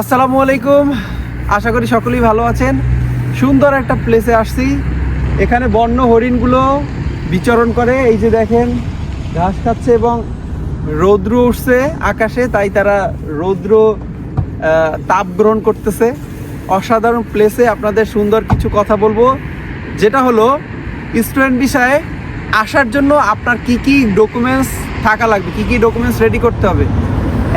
আসসালামু আলাইকুম। আশা করি সকলেই ভালো আছেন। সুন্দর একটা প্লেসে আসছি। এখানে বন্য হরিণগুলো বিচরণ করে। এই যে দেখেন, ঘাস খাচ্ছে এবং রৌদ্র উঠছে আকাশে, তাই তারা রৌদ্র তাপ গ্রহণ করতেছে। অসাধারণ প্লেসে আপনাদের সুন্দর কিছু কথা বলব। যেটা হলো স্টুডেন্ট বিষয়ে আসার জন্য আপনার কি কি ডকুমেন্টস থাকা লাগবে? কি কি ডকুমেন্টস রেডি করতে হবে?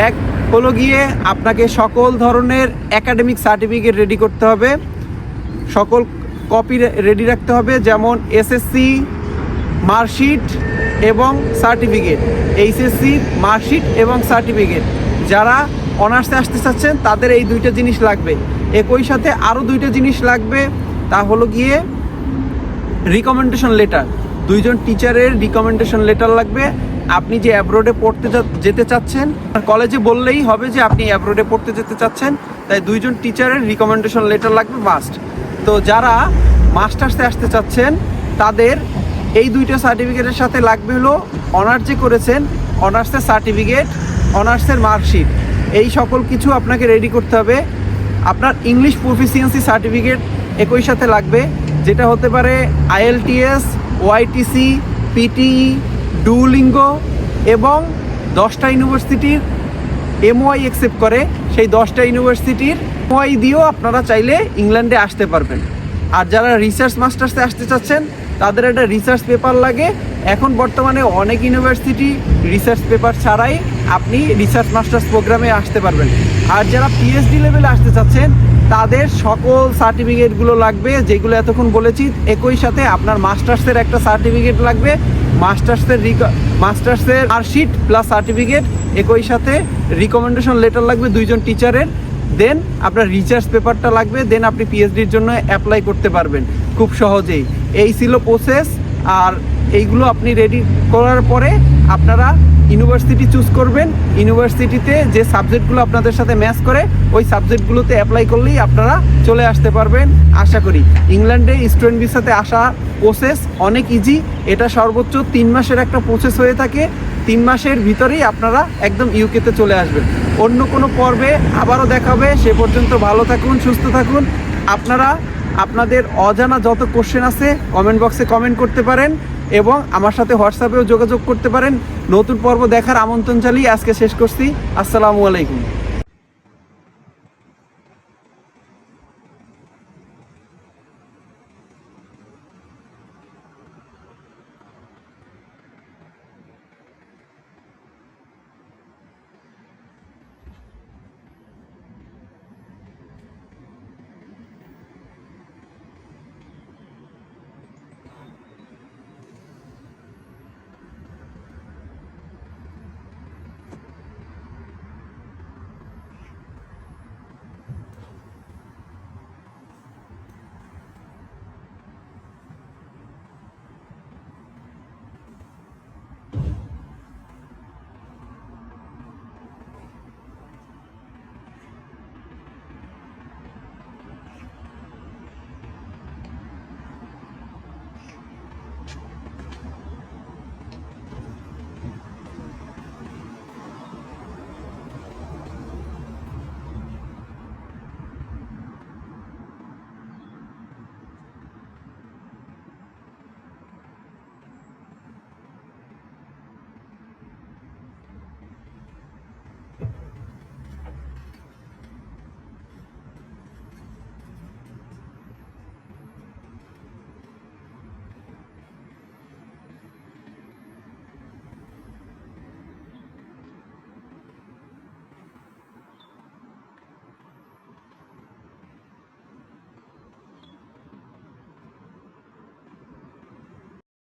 এক হলো গিয়ে আপনাকে সকল ধরনের একাডেমিক সার্টিফিকেট রেডি করতে হবে। সকল কপি রেডি রাখতে হবে, যেমন এসএসসি মার্কশিট এবং সার্টিফিকেট এইচএসসি মার্কশিট এবং সার্টিফিকেট যারা অনার্সে আসতে চাচ্ছেন, তাদের এই দুইটা জিনিস লাগবে। একই সাথে আরও দুইটা জিনিস লাগবে, তা হলো গিয়ে রিকমেন্ডেশন লেটার দুইজন টিচারের রিকমেন্ডেশন লেটার লাগবে আপনি যে অ্যাব্রোডে পড়তে যেতে চাচ্ছেন কলেজে বললেই হবে যে আপনি অ্যাব্রোডে পড়তে যেতে চাচ্ছেন, তাই দুইজন টিচারের রিকমেন্ডেশন লেটার লাগবে মাস্ট তো যারা মাস্টার্সে আসতে চাচ্ছেন, তাদের এই দুইটা সার্টিফিকেটের সাথে লাগবে হলো অনার্স যে করেছেন অনার্সের সার্টিফিকেট অনার্সের মার্কশিট এই সকল কিছু আপনাকে রেডি করতে হবে। আপনার ইংলিশ প্রফিসিয়েন্সি সার্টিফিকেট একই সাথে লাগবে, যেটা হতে পারে আইএলটিএস ওয়াইটিসি পিটিই ডুলিঙ্গো এবং দশটা ইউনিভার্সিটির এমওয়াই অ্যাকসেপ্ট করে। সেই দশটা ইউনিভার্সিটির এমওয়াই দিয়েও আপনারা চাইলে ইংল্যান্ডে আসতে পারবেন। আর যারা রিসার্চ মাস্টার্সে আসতে চাচ্ছেন, তাদের একটা রিসার্চ পেপার লাগে। এখন বর্তমানে অনেক ইউনিভার্সিটি রিসার্চ পেপার ছাড়াই আপনি রিসার্চ মাস্টার্স প্রোগ্রামে আসতে পারবেন। আর যারা পিএইচডি লেভেলে আসতে চাচ্ছেন, তাদের সকল সার্টিফিকেটগুলো লাগবে। যেগুলো এতক্ষণ বলেছি, একই সাথে আপনার মাস্টার্সের একটা সার্টিফিকেট লাগবে। মাস্টার্সের মাস্টার্সের মার্কশিট প্লাস সার্টিফিকেট একই সাথে রিকমেন্ডেশন লেটার লাগবে দুইজন টিচারের দেন আপনার রিচার্জ পেপারটা লাগবে দেন আপনি পিএইচডির জন্য অ্যাপ্লাই করতে পারবেন। খুব সহজেই। এই ছিল প্রসেস আর এইগুলো আপনি রেডি করার পরে আপনারা ইউনিভার্সিটি চুজ করবেন। ইউনিভার্সিটিতে যে সাবজেক্টগুলো আপনাদের সাথে ম্যাচ করে, ওই সাবজেক্টগুলোতে অ্যাপ্লাই করলেই আপনারা চলে আসতে পারবেন। আশা করি। ইংল্যান্ডে স্টুডেন্ট ভিসাতে আসা প্রসেস অনেক ইজি এটা সর্বোচ্চ তিন মাসের একটা প্রসেস হয়ে থাকে। তিন মাসের ভিতরেই আপনারা একদম ইউকেতে চলে আসবেন। অন্য কোনো পর্বে আবারও দেখাবে সে পর্যন্ত ভালো থাকুন, সুস্থ থাকুন। আপনারা, আপনাদের অজানা যত কোশ্চেন আছে কমেন্ট বক্সে কমেন্ট করতে পারেন। এবং আমার সাথে হোয়াটসঅ্যাপেও যোগাযোগ করতে পারেন। নতুন পর্ব দেখার আমন্ত্রণ চালিয়ে আজকে শেষ করছি। আসসালামু আলাইকুম।